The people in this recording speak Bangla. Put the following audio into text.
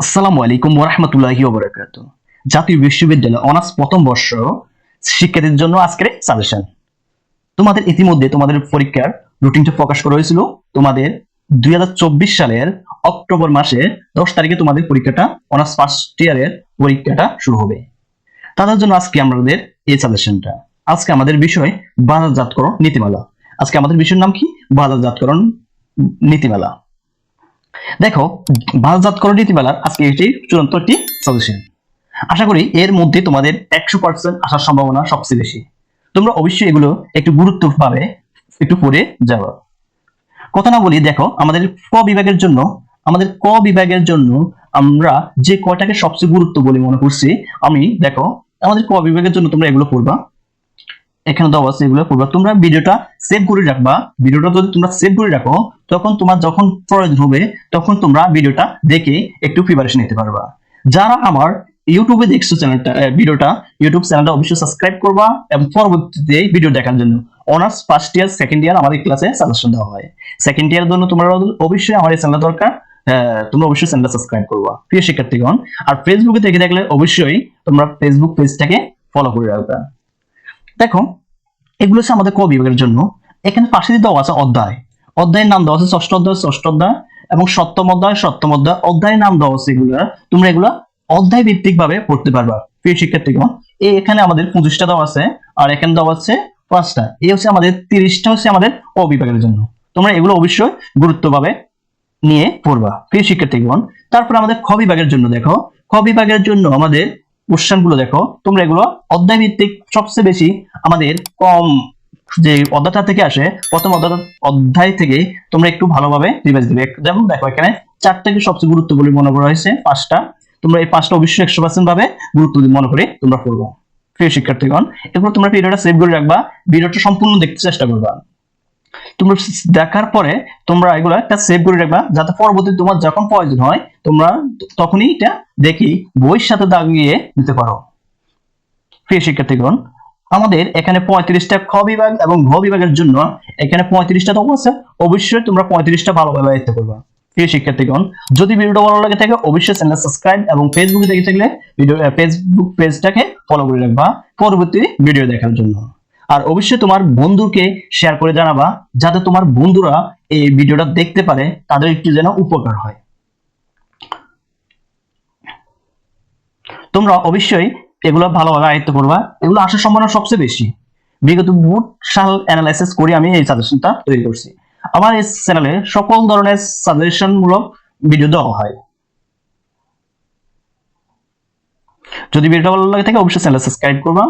আসসালামু আলাইকুম ওরহামতুল্লাহি ওবরাকাতু জাতীয় বিশ্ববিদ্যালয় অনার্স প্রথম বর্ষ শিক্ষার্থীদের জন্য আজকের সাজেশন তোমাদের ইতিমধ্যে তোমাদের পরীক্ষার রুটিনটা প্রকাশ করা হয়েছিল। তোমাদের দুই সালের অক্টোবর মাসে দশ তারিখে তোমাদের পরীক্ষাটা, অনার্স ফার্স্ট ইয়ারের পরীক্ষাটা শুরু হবে। তাদের জন্য আজকে আমাদের এই সাজেশনটা আজকে আমাদের বিষয় বাজারজাতকরণ নীতিমালা। আজকে আমাদের বিষয়ের নাম কি? বাজারজাতকরণ নীতিমালা। দেখো বাজারজাতকরণ নীতিমালার আজকে এটি চূড়ান্ত একটি সলিউশন আশা করি এর মধ্যে তোমাদের একশো পার্সেন্ট আসার সম্ভাবনা সবচেয়ে বেশি। তোমরা অবশ্যই এগুলো একটু গুরুত্বভাবে একটু পড়ে যাব। কথা না বলি দেখো, আমাদের ক বিভাগের জন্য, আমাদের ক বিভাগের জন্য আমরা যে কটাকে সবচেয়ে গুরুত্ব বলে মনে করছি, আমি দেখো, আমাদের ক বিভাগের জন্য তোমরা এগুলো পড়বা। এখানে দেওয়া আছে এগুলো পড়বা তোমরা ভিডিওটা সেভ করে রাখবা। ভিডিওটা যদি তোমরা সেভ করে রাখো, তখন তোমার যখন প্রয়োজন হবে, তখন তোমরা ভিডিওটা দেখে একটু প্রিপারেশন নিতে পারবা। যারা আমার ইউটিউবে দেখছ চ্যানেলটা ভিডিওটা ইউটিউব চ্যানেলটা অবশ্যই সাবস্ক্রাইব করবা এবং পরবর্তীতে ভিডিও দেখার জন্য। Honours first year second year আমাদের ক্লাসে সাজেশন দেওয়া হয়। সেকেন্ড ইয়ারের জন্য তোমরা অবশ্যই আমার এই চ্যানেল দরকার। তোমরা অবশ্যই চ্যানেলটা সাবস্ক্রাইব করবা। প্রিয় শিক্ষার্থীগণ, আর ফেসবুকে দেখে দেখলে অবশ্যই তোমরা ফেসবুক পেজটাকে ফলো করে রাখবা। দেখো, এগুলো হচ্ছে আমাদের ক বিভাগের জন্য। এখানে পাশে দিয়ে দেওয়া আছে অধ্যায়। অধ্যায়ের নাম দেওয়া আছে ষষ্ঠ অধ্যায় ষষ্ঠ অধ্যায় এবং সপ্তম অধ্যায় সপ্তম অধ্যায়। অধ্যায়ের নাম দেওয়া আছে এগুলো, তোমরা এগুলো অধ্যায় ভিত্তিক ভাবে পড়তে পারবা, প্রিয় শিক্ষার্থীগণ। এই এখানে আমাদের পঁচিশটা দেওয়া আছে, আর এখানে দেওয়া আছে পাঁচটা। এই হচ্ছে আমাদের তিরিশটা হচ্ছে আমাদের অ বিভাগের জন্য। তোমরা এগুলো অবশ্যই গুরুত্বভাবে নিয়ে পড়বা, প্রিয় শিক্ষার্থীগণ। তারপর আমাদের খ বিভাগের জন্য দেখো। খ বিভাগের জন্য আমাদের কোশ্চেনগুলো দেখো, তোমরা এগুলো অধ্যায় ভিত্তিক সবচেয়ে বেশি আমাদের কম যে অধ্যায়টা থেকে আসে, প্রথম অধ্যায় থেকে তোমরা একটু ভালোভাবে রিভাইজ দিবে। যেমন দেখো, এখানে চারটাকে সবচেয়ে গুরুত্ব বলে মনে করা হয়েছে? পাঁচটা। তোমরা এই পাঁচটা অবশ্যই একশো পার্সেন্ট ভাবে গুরুত্ব মনে করে তোমরা পড়ব। প্রিয় শিক্ষার্থীগণ, এরপর তোমরা ভিডিওটা সেভ করে রাখবা ভিডিওটা সম্পূর্ণ দেখতে চেষ্টা করবা। তোমরা দেখার পরে তোমরা এগুলো একটা সেভ করে রাখবা, যাতে পরবর্তী তোমার যখন প্রয়োজন হয়, তোমরা তখনই এটা দেখি বইয়ের সাথে দাগিয়ে নিতে পারো। প্রিয় শিক্ষার্থীগণ, আমাদের এখানে পঁয়ত্রিশটা খ বিভাগ এবং ঘ বিভাগের জন্য এখানে পঁয়ত্রিশটা তো আছে, অবশ্যই তোমরা পঁয়ত্রিশটা ভালোভাবে আয়ত্ত করবা প্রিয় শিক্ষার্থীগণ, যদি ভিডিওটা ভালো লাগে থাকে, অবশ্যই চ্যানেল সাবস্ক্রাইব এবং ফেসবুকে দেখে থাকলে ভিডিও ফেসবুক পেজটাকে ফলো করে রাখবা পরবর্তী ভিডিও দেখার জন্য। আর অবশ্যই তোমার বন্ধুকে শেয়ার করে জানাবা, যাতে তোমার বন্ধুরা এই ভিডিওটা দেখতে পারে, তাদের একটু যেন উপকার হয়। তোমরা অবশ্যই এগুলো ভালোভাবে আয়ত্ত করবা। এগুলো আসার সম্ভাবনা সবচেয়ে বেশি। বিগত বুট সাল অ্যানালাইসিস করে আমি এই সাজেশনটা তৈরি করছি। আমার এই চ্যানেলে সকল ধরনের সাজেশন মূলক ভিডিও দেওয়া হয়। যদি ভিডিওটা ভালো লাগে থাকে, অবশ্যই চ্যানেল সাবস্ক্রাইব করবা।